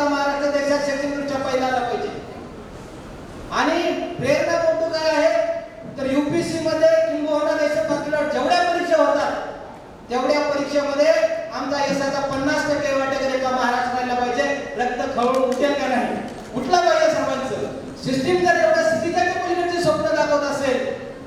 सुद्धा महाराष्ट्र देशात शैक्षणिकदृष्ट्या पहिला आला पाहिजे. आणि प्रेरणा मोठं काय आहे? तर युपीसी मध्ये किंबहुना देशात पातळीवर जेवढ्या परीक्षा होतात तेवढ्या परीक्षेमध्ये आमचा यशाचा पन्नास टक्के वाटेकडे का महाराष्ट्राला पाहिजे. रक्त खवळून उठेल का नाही? उठला पाहिजे सर्वांचं. सिस्टीम जर एवढ्या स्थितीच्या पलीकडचे स्वप्न दाखवत असेल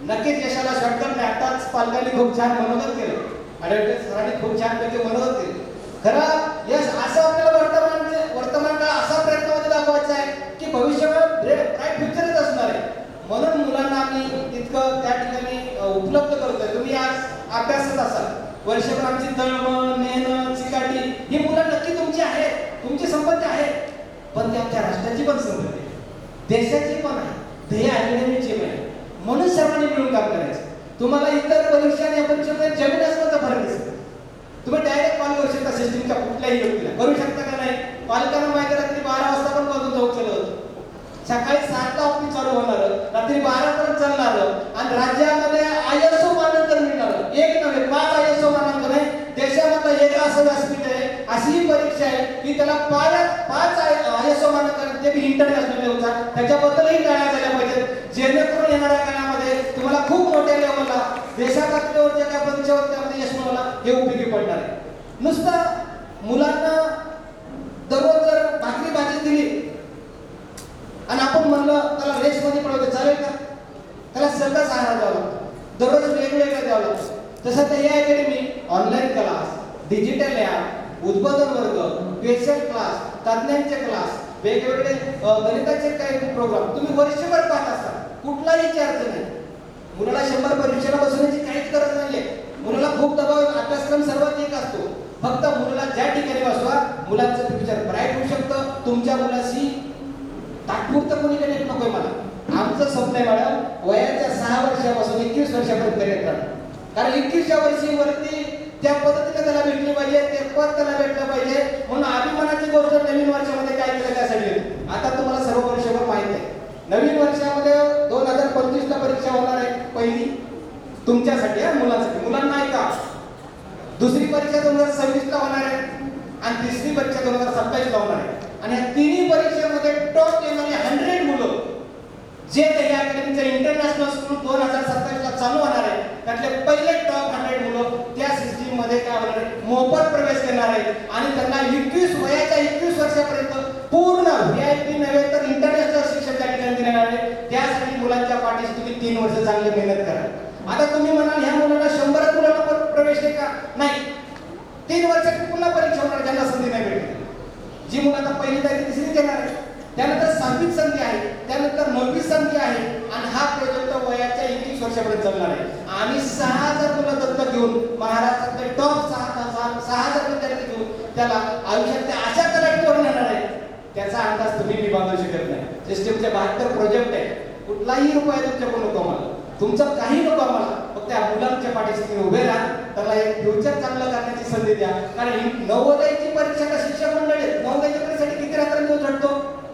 नक्कीच यशाला शॉर्टकट नाही. आताच पालकांनी खूप छान मनोगत केलं. आणि सरांनी खूप छान पैकी मनोगत केलं. खरं यश असं आपल्याला वर्तमान वर्तमान काळ असा प्रयत्नामध्ये दाखवायचा आहे की भविष्यात ब्राईट फ्युचरच असणार आहे म्हणून मुलांना आम्ही तितकं त्या ठिकाणी अ, उपलब्ध करतोय तुम्ही आज अभ्यासच असाल वर्षभर आमची तळमळ मेहनत चिकाटी ही मुलं नक्की तुमची आहेत. तुमची संपत्ती आहे. पण ती आमच्या राष्ट्राची पण संपत्ती आहे. देशाची पण आहे. ध्येय अकॅडमीची पण आहे. म्हणून सर्वांनी मिळून काम करायचं. तुम्हाला इतर परीक्षा आणि परीक्षेमध्ये जमीन असण्याचा फरक दिसत तुम्ही डायरेक्ट कॉल करू शकता सिस्टीमच्या कुठल्याही व्यक्तीला करू शकता का नाही? पालकांना माहिती रात्री बारा वाजता पण कॉल जाऊ केलं होतं. सकाळी सातला ऑफिस चालू होणार. रात्री बारा पर्यंत चालणार. आणि राज्यामध्ये आयएसओ मानांकन मिळणार एक नव्हे पाच आयएसओ मानांकन आहे देशामधलं एक असं व्यासपीठ आहे अशी ही परीक्षा आहे की त्याला पाच पाच आयएसओ मानक ते बी इंटरनॅशनल लेवलचा त्याच्याबद्दलही टाळ्या झाल्या पाहिजेत. जेणेकरून येणाऱ्या काळामध्ये तुम्हाला खूप मोठ्या लेवलला देशापातळीवरच्या काय परीक्षा यश मिळवला हे उपयोगी पडणार आहे. नुसतं मुलांना दररोज जर भाकरी भाजी दिली आणि आपण म्हणलं त्याला रेसमध्ये पडवतो चालेल का? त्याला सगळं आहार द्यावा लागतो. दररोज वेगवेगळं द्यावं लागतं. तसं तर या academy online class digital app उद्बोधन वर्ग स्पेशल क्लास तज्ञांचे क्लास वेगवेगळे गणिताचे काही प्रोग्राम तुम्ही वर्षभर पाहत असता कुठलाही चार्ज नाही. मुलाला शंभर परीक्षेला बसवण्याची काहीच गरज नाहीये. मुलाला खूप दबाव अभ्यासक्रम सर्वात एक असतो. फक्त मुलाला ज्या ठिकाणी बसवा मुलांचं फ्युचर ब्राईट होऊ शकतं. तुमच्या मुलाशी तात्पुरतं कोणी कनेक्ट नकोय मला. आमचं स्वप्न आहे मॅडम वयाच्या सहा वर्षापासून एकवीस वर्षापर्यंत कनेक्ट कारण एकवीसच्या वर्षी वरती त्या पद्धतीने त्याला भेटली पाहिजे ते पद त्याला भेटलं पाहिजे. म्हणून अभिमानाची गोष्ट नवीन वर्षामध्ये काय केलं त्यासाठी आता तुम्हाला सर्व वर्षभर माहीत आहे. नवीन वर्षामध्ये दोन हजार पंचवीस ला परीक्षा होणार आहे पहिली. तुमच्यासाठी हा मुलांसाठी. मुलांना ऐका का? दुसरी परीक्षा दोन हजार सव्वीस ला होणार आहे आणि तिसरी परीक्षा दोन हजार सत्तावीस ला होणार आहे. आणि या तिन्ही परीक्षेमध्ये टॉप येणारे हंड्रेड मुलं जे दही अकॅडमीचं इंटरनॅशनल स्कूल दोन हजार सत्तावीस ला चालू होणार आहे त्यातले पहिले टॉप हंड्रेड मुलं मध्ये काय होणार मोफत प्रवेश करणार आहे आणि त्यांना एकवीस वयाच्या एकवीस वर्षापर्यंत पूर्ण व्ही आय पी नव्हे तर इंटरनॅशनल शिक्षण त्या ठिकाणी देणार आहे. त्यासाठी मुलांच्या पाठीशी तुम्ही तीन वर्ष चांगली मेहनत करा. आता तुम्ही म्हणाल ह्या मुलाला शंभरात मुलांना प्रवेश आहे का? नाही. तीन वर्षाची पुन्हा परीक्षा होणार ज्यांना संधी नाही भेटली जी मुलं आता पहिली तारीख तिसरी देणार आहे त्यानंतर सहावीत संधी आहे त्यानंतर नववी संधी आहे आणि हा प्रोजेक्ट वयाच्या एकवीस वर्षापर्यंत चालणार आहे. आम्ही सहा हजार मुलं दत्तक घेऊन महाराष्ट्रातले टॉप सहा सहा सहा हजार विद्यार्थी घेऊन त्याला आयुष्यातल्या अशा करून येणार आहे त्याचा अंदाज तुम्ही मी बांधू शकत नाही. सिस्टमचे बहात्तर प्रोजेक्ट आहे कुठलाही रुपया तुमच्याकडून नको आम्हाला. तुमचं काही नको आम्हाला. फक्त या मुलांच्या पाठीशी तुम्ही उभे राहा. त्याला एक फ्युचर चांगलं करण्याची संधी द्या. कारण नवोदय नवोदयाची परीक्षा का शिक्षक मंडळ आहेत नवोदयाच्या परीक्षेसाठी किती रात्र दिवस झटतो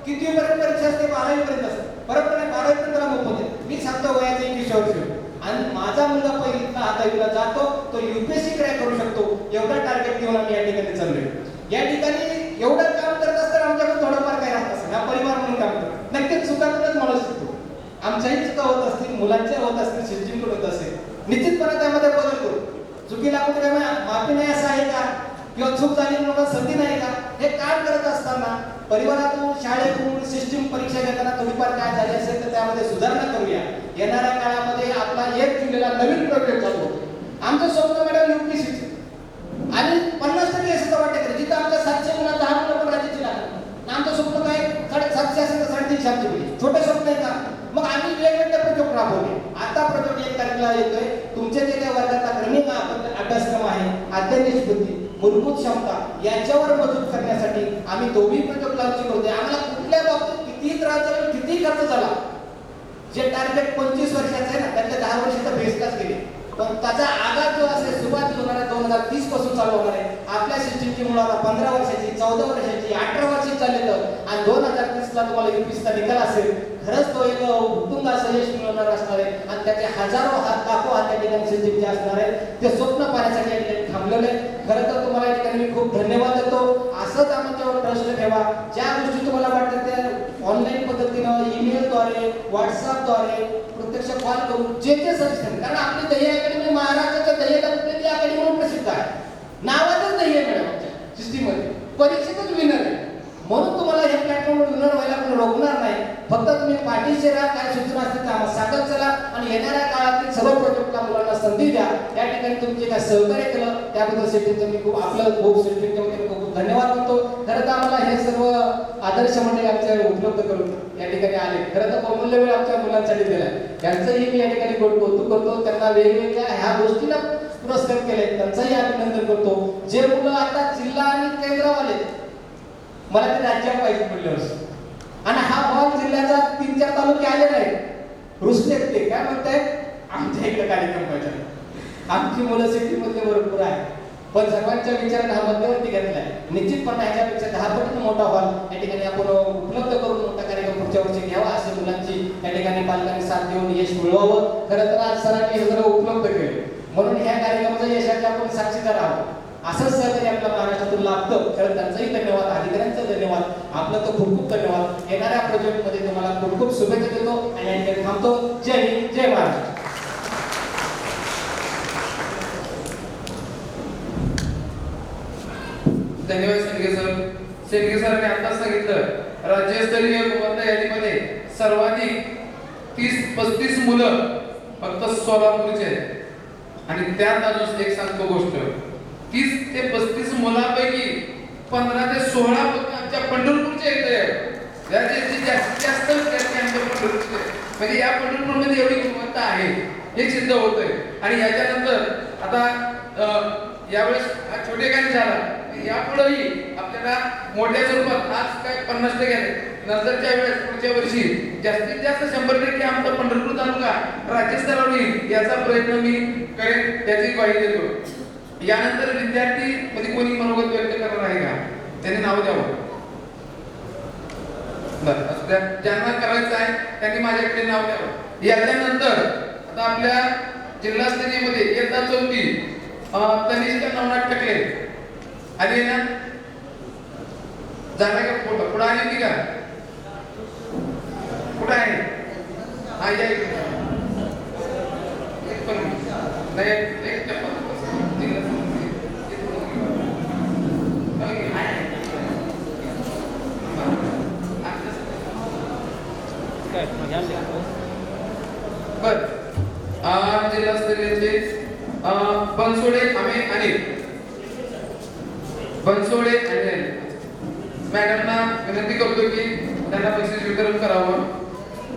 किती पर्यंत परीक्षा असते बारावी पर्यंत असते बरोबर नाही बारावी पर्यंत त्याला मोफत आहे मी सांगतो वयाच्या एकवीस वर्ष आणि माझा मुलगा पहिलीतला जातो तो युपीएससी क्रॅक करू शकतो. एवढा टार्गेट घेऊन आम्ही या ठिकाणी चाललोय. या ठिकाणी एवढं काम करत असताना आमच्याकडे थोडंफार काय राहत असेल हा परिवार म्हणून काम करतो. नक्कीच चुकातूनच माणूस शिकतो. आमच्याही चुका होत असतील मुलांच्या होत असतील सिस्टीमकडे होत असेल. निश्चितपणे त्यामध्ये बदल करू. चुकीला आपण काय माफी नाही असं आहे का? किंवा चूक झाली म्हणून संधी नाही का? हे काम करत असताना परिवारातून शाळेतून सिस्टीम परीक्षा घेताना थोडीफार काय झाली असेल तर त्यामध्ये सुधारणा करूया. येणाऱ्या काळामध्ये आपला एक जुलैला नवीन प्रोजेक्ट चालू होतो. आमचं स्वप्न मॅडम युपीसीचे आणि पन्नास टक्के असं वाटतं जिथं आमच्या सातशे मुला दहा मुलं पण राज्याची लागतात आमचं स्वप्न काय? साडे सातशे असेल तर साडेतीनशे आमचे मुली. छोटे स्वप्न आहे का? मग आम्ही वेगवेगळ्या प्रोजेक्ट राबवले. आता प्रोजेक्ट एक तारखेला येतोय. तुमच्या जे काही वर्गाचा रनिंग अभ्यासक्रम आहे अध्ययन बुद्धी मूलभूत क्षमता याच्यावर मजबूत करण्यासाठी आम्ही दोन्ही प्रोजेक्ट लॉन्च करतोय आम्हाला कुठल्या बाबतीत किती त्रास झाला किती खर्च झाला जे टार्गेट पंचवीस वर्षाचं आहे ना त्यांच्या दहा वर्षाचा बेसलाच गेले पण त्याचा आघात जो असेल सुरुवात होणार आहे दोन हजार तीसपासून चालू होणार आहे. आपल्या सिस्टीमची मुलाला पंधरा वर्षाची चौदा वर्षाची अठरा वर्षाची चालले तर आणि दोन हजार तीसला तुम्हाला युपीचा निकाल असेल खरंच तो एक उत्तुंग असं यश मिळवणार असणार आहे. आणि त्याचे हजारो हात लाखो हात त्या ठिकाणी सिस्टीमचे असणार आहे. ते स्वप्न पाहण्यासाठी या ठिकाणी थांबलेले खरं तर तुम्हाला या ठिकाणी मी खूप धन्यवाद देतो. असंच आमच्यावर ट्रस्ट ठेवा. ज्या गोष्टी तुम्हाला वाटतात त्या ऑनलाईन पद्धतीनं ईमेलद्वारे व्हॉट्सअपद्वारे प्रत्यक्ष कॉल करून जे जे सजेशन कारण आपली दही अकॅडमी महाराष्ट्राच्या दही अकॅडमी अकॅडमी म्हणून प्रसिद्ध आहे. नावातच दही आहे मॅडम आमच्या सिस्टीममध्ये. परीक्षेतच विनर आहे. म्हणून तुम्हाला हे प्लॅटफॉर्मवर विनर व्हायला कोणी रोखणार नाही. फक्त तुम्ही पाठीशी राहा काय सूचना असतील त्या सांगत चला. आणि येणाऱ्या काळातील सर्व प्रोजेक्ट संधी द्या. त्या ठिकाणी तुमचे काय सहकार्य केलं त्याबद्दल सेटिंगचं मी खूप आपलं खूप सेटिंगच्या खूप धन्यवाद म्हणतो खरं तर आम्हाला हे सर्व आदर्श मंडळी आमच्या उपलब्ध करून या ठिकाणी आले. खरं तर बहुमूल्य वेळ आमच्या मुलांसाठी दिला त्यांचंही मी या ठिकाणी कौतुक कौतुक करतो. त्यांना वेगवेगळ्या ह्या गोष्टीला पुरस्कार केले. त्यांचंही अभिनंदन करतो. जे मुलं आता जिल्हा आणि केंद्रवाले मला ते राज्यात पाहिजे पुढल्या आणि हा भाग जिल्ह्याचा तीन चार तालुके आले नाही रुसलेत ते. काय म्हणताय आमच्या इकडे कार्यक्रम पाहिजे आमची मुलं सिटीमधले भरपूर आहे पण सर्वांच्या विचारात हा मध्यवर्ती घेतलाय. निश्चितपणे ह्याच्यापेक्षा दहा पटीने मोठा हॉल या ठिकाणी आपण उपलब्ध करून मोठा कार्यक्रम पुढच्या वर्षी घ्यावा असे मुलांची या ठिकाणी पालकांनी साथ देऊन यश मिळवावं. खरं तर आज सरांनी हे सगळं उपलब्ध केलं. म्हणून ह्या कार्यक्रमाच्या यशाचे आपण साक्षीदार आहोत. असंच सहकारी आपल्या महाराष्ट्रातून लाभतं. खरं त्यांचाही धन्यवाद अधिकाऱ्यांचा धन्यवाद आपलं तर खूप खूप धन्यवाद. येणाऱ्या प्रोजेक्टमध्ये तुम्हाला खूप खूप शुभेच्छा देतो आणि या ठिकाणी थांबतो. जय हिंद जय महाराष्ट्र. धन्यवाद सेनगे सर. सेनगे सरांनी आताच सांगितलं राज्यस्तरीय गुणवत्ता यादीमध्ये सर्वाधिक तीस पस्तीस मुलं फक्त सोलापूरचे आहेत. आणि त्यात अजून एक सांगतो गोष्ट. तीस ते पस्तीस मुलांपैकी पंधरा ते सोळा आमच्या पंढरपूरचे येते जास्तीत जास्त विद्यार्थी आमच्या पंढरपूरचे म्हणजे या पंढरपूरमध्ये एवढी गुणवत्ता आहे हे सिद्ध होतंय. आणि याच्यानंतर आता यावेळेस हा छोटे काही झाला. यापुढेही आपल्याला मोठ्या स्वरूपात आज काय पन्नास टक्के आहे नंतरच्या वेळेस पुढच्या वर्षी जास्तीत जास्त शंभर टक्के आमचा पंढरपूर तालुका राज्यस्तरावर येईल याचा प्रयत्न मी करेन त्याची ग्वाही देतो. यानंतर विद्यार्थी मध्ये कोणी मनोगत व्यक्त करणार आहे का? त्यांनी नाव द्यावं. ज्यांना करायचं आहे त्यांनी माझ्याकडे नाव द्यावं. याच्यानंतर आता आपल्या जिल्हास्तरीयमध्ये येता चौथी तनिष्का नवनाथ टकले. ना झाला का फोटो. पुढे आली होती का कुठं आहे? हा या नाही एक चप्पल. जिल्हास्तरीय. बर. आ, बनसोडे आम्ही अनिल. बनसोडे आणि मॅडमना विनंती करतो की त्यांना पैसे वितरण करावं.